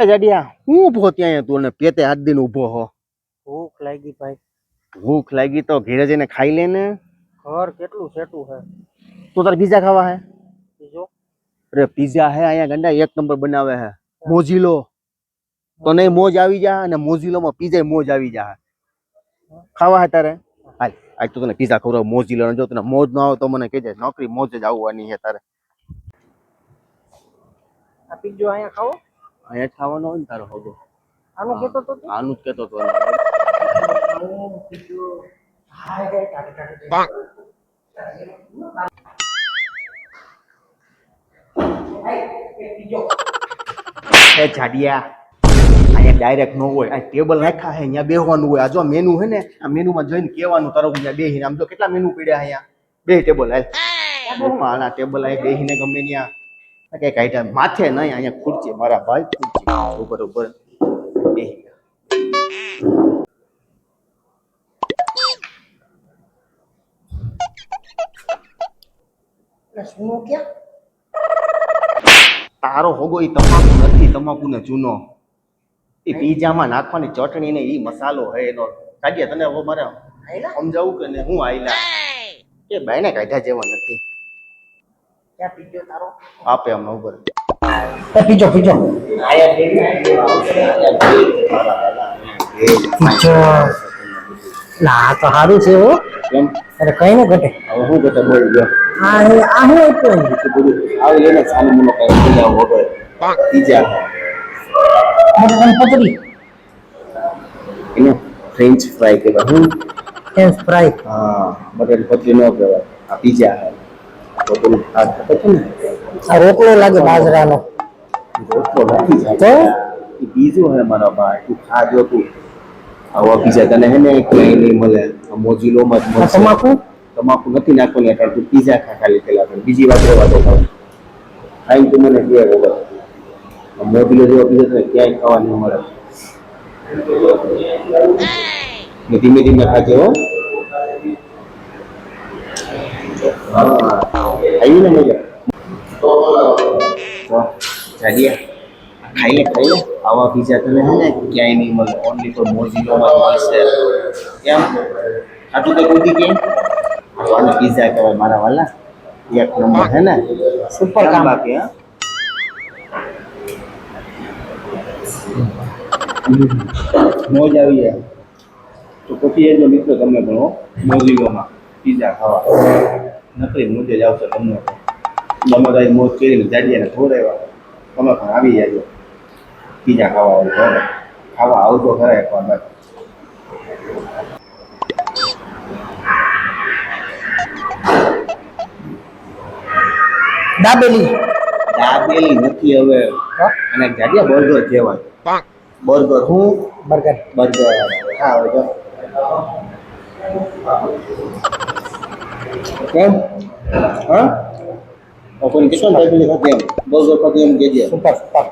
એ જડિયા હું ઊભો ત્યાં તું અને પેતે હાથ દિન ઊભો હો. ભૂખ લાગી ભાઈ. ભૂખ લાગી તો ઘેરે જઈને ખાઈ લે ને. ઘર કેટલું સેટું હે? તો તારે પીઝા ખાવા હે? બીજો અરે પીઝા હે અહીંયા ગંડા એક નંબર બનાવે હે. મોજીલો. તો નહીં મોજ આવી જા અને મોજીલોમાં પીઝા મોજ આવી જા. ખાવા હે તારે? હાલ આજ તો તને પીઝા ખવડાવ મોજીલો. જો તને મોજ ન આવે તો મને કહેજે નોકરી મોજ જ આવવાની હે તારે. આ પીજો અહીંયા ખાવો. અહીંયા ખાવાનો હોય ને તારો હોગો. આનું કેતો તો આનું જ કેતો તો એ જાડિયા અહીંયા ડાયરેક્ટ ન હોય આ ટેબલ નાખ્યા હે અહીંયા બેહવાનું હોય. આ જો મેનુ હે ને આ મેનુમાં જોઈને કહેવાનું તારો અહીંયા બેહીને. આમ તો કેટલા મેનુ પડ્યા અહીંયા? બે ટેબલ હાલ. ટેબલ આ બેહીને ગમે ત્યાં. કઈ કાઢ્યા માથે નહીં અહીંયા ખુરચી મારા ભાઈ ખુરચી. ઉપર ઉપર. બેહી તારો હોગો એ તમાકુ નથી તમાકુ ને જૂનો એ પીઝામાં નાખવાની ચટણી ને એ મસાલો હે એનો. કાઢ્યા તને હવે મારે સમજાવું કે ને હું આયલા? એ બાઈને કાઢ્યા જેવા નથી. ક્યાં પીજો તારો. આપે અમને ઉપર એ પીજો પીજો. પીજો. ના તો સારું છે હો. અરે કઈ ન ઘટે. હવે હું કહેતો બોલ ગયો આ આ હું આપ્યું એને? આવી એને સાનું મુનો કઈ પીઝા વગર. પતરી એને ફ્રેન્ચ ફ્રાય કહેવાય. હું? ફ્રેન્ચ ફ્રાય હા બટર પતરી ન કહેવાય. આ પીઝા હે તો પેલું આ ખબર છે ને આ રોટલો લાગે બાજરાનો. રોટલો નથી તો? જાય એ બીજું હે મારા ભાઈ તું ખાજો તું આવા પીઝા તને હે ને ક્યાંય નહીં મળે. આ મોજીલોમાં જ આ મળશે તમાકુ? તમાકુ નથી નાખવાની એટલે તું પીઝા ખા ખાલી પેલા પણ બીજી વાત એવા તો ખાવ ખાઈને તું મને કે વગર. આ મોજીલો જેવા પીઝા તને ક્યાંય ખાવા નહીં મળે. ને ધીમે ધીમે ખાજે હો. હા. આવી ને મજા વાહ, જાડિયા ખાઈ લે ખાઈ લે આવા પીઝા તને હે ને ક્યાંય નહીં મળે ઓનલી ફોર મોજીલોમાં જ મળશે કેમ આટલું તો કુદી કે આને પીઝા કહેવાય મારા વાલા એક નંબર હે ને સુપર કામ બાકી હા મોજ આવી જાય તો પછી એ જો મિત્રો તમે પણ હો, મોજીલોમાં પીઝા ખાવા નકરી મુદ્દે જ આવશે તમને. ગમે તો મોજ કરીને જાડીને ખવડાવ્યા તમે પણ આવી જાજો. બીજા ખાવા આવું ઘરે. ખાવા આવતો ખરા એકવાર બસ. દાબેલી. દાબેલી નથી હવે. અને જાડિયા બર્ગર કહેવાય. બર્ગર હું? બર્ગર. બર્ગર. હા હવે કેમ હા કોઈ કેટલા દાબેલી ખાતી એમ બર્ગર ખાતી એમ કહેજે સુપર સુપર